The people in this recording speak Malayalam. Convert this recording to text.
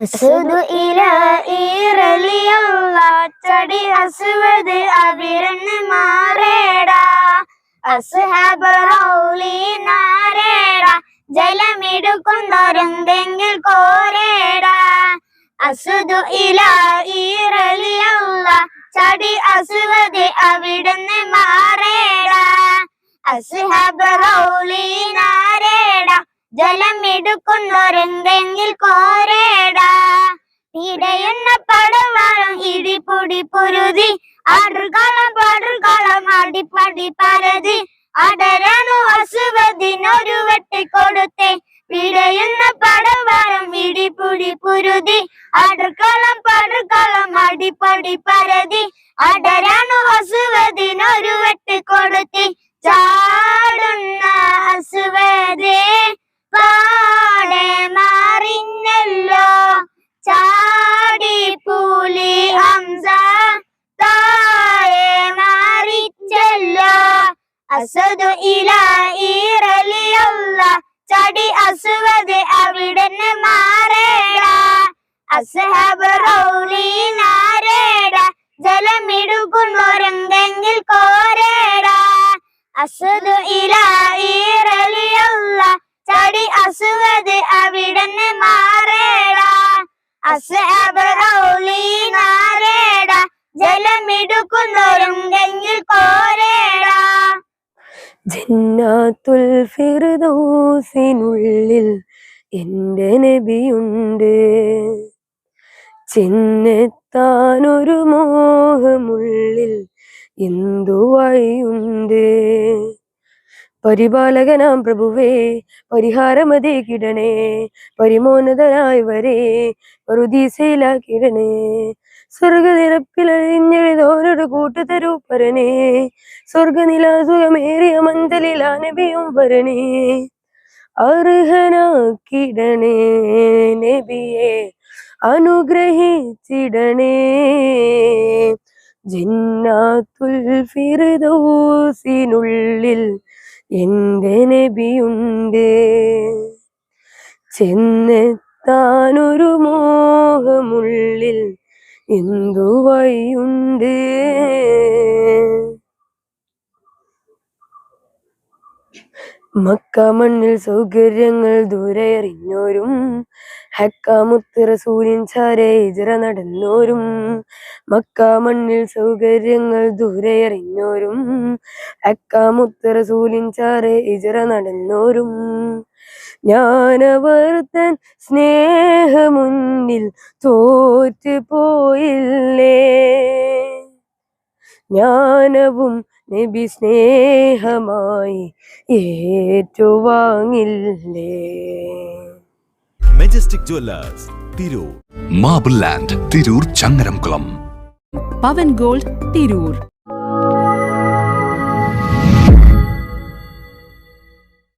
അസുദു ഇല ഈറലിയുള്ള ചടി അസുവത് അവിരന്ന് മാറേടാ. അസുഹബ് റൗലി നാരേടാ ജലമിടുക്കൊണ്ടൊരെന്തെങ്കിൽ കോരേടാ. അസുദു ഇല ഈറലിയുള്ള ചടി അസുവത് അവിടുന്ന് മാറേടാ. അസുഹബ് റൗലി ജലമിടുക്കൊണ്ടൊരെന്തെങ്കിൽ കോരേടാ. തിരയുന്ന പടവാളം ഇടിപൊടി പൊരുതി. ആടുകളം പാടുകളം അടിപ്പടി പരതി. അടരണു അസുവദിനൊരു വെട്ടി കൊടുത്തേ. പിടയുന്ന പടവാളം ഇടിപൊടി പൊരുതി. ആടുകളം പാടുകളം അടിപ്പടി പരതി. അടരണു അസുവദിനൊരു അസദു ഇല ഈറലിയുള്ള ചടി അസുവത് അവിടെ മാറേട. അസ്ഹബ് റൗലി നാരേട. ജലമിടുക്കുന്നൊരെന്തെങ്കിൽ കോരേട. അസദു ചടി അസുവത് അവിടെ മാറേട. അസ്ഹബ് റൗലി നാരേട. കോരേട ജന്നാത്തുൽ ഫിർദൗസിനുള്ളിൽ എന്റെ നബിയുണ്ട്. ചെന്നെത്താനൊരു മോഹമുള്ളിൽ എന്തു വഴിയുണ്ട്? പരിപാലകനാം പ്രഭുവേ പരിഹാരമതേ കിടണേ പരിമോനതരായി വരെ പറുദീസയിലാക്കിടണേ സ്വർഗനിരപ്പിലഴിഞ്ഞെഴുതോരൊരു കൂട്ടുതരൂ പരനേ സ്വർഗനിലാസുഖമേറിയ മഞ്ചലിലാ നബിയും വരണേ അർഹനാക്കിടണേ നബിയെ അനുഗ്രഹിച്ചിടണേ. ജിന്നാത്തുൽ ഫിർദൗസിനുള്ളിൽ എന്റെ നബിയുണ്ട്. ചെന്നെത്താനൊരു മോഹമുള്ളിൽ എന്തു വഴിയുണ്ട് മക്ക മണ്ണിൽ സൗകര്യങ്ങൾ ദൂരെ എറിഞ്ഞോരും ഹക്കാമുത്ത് സൂര്യൻ ചാരെ ഇജറ നടന്നോരും മക്ക മണ്ണിൽ സൗകര്യങ്ങൾ ദൂരെ എറിഞ്ഞോരും ഹക്കാമുത്ത് സൂര്യൻ ചാരെ ഇജറ നടന്നോരും. ജ്ഞാനവർത്തൻ സ്നേഹമുന്നിൽ തോറ്റു പോയില്ലേ ജ്ഞാനവും നബി സ്നേഹമായി ഏറ്റുവാങ്ങില്ലേ? Majestic Jewellers Tirur marble land Tirur Changaramkulam Pavan Gold Tirur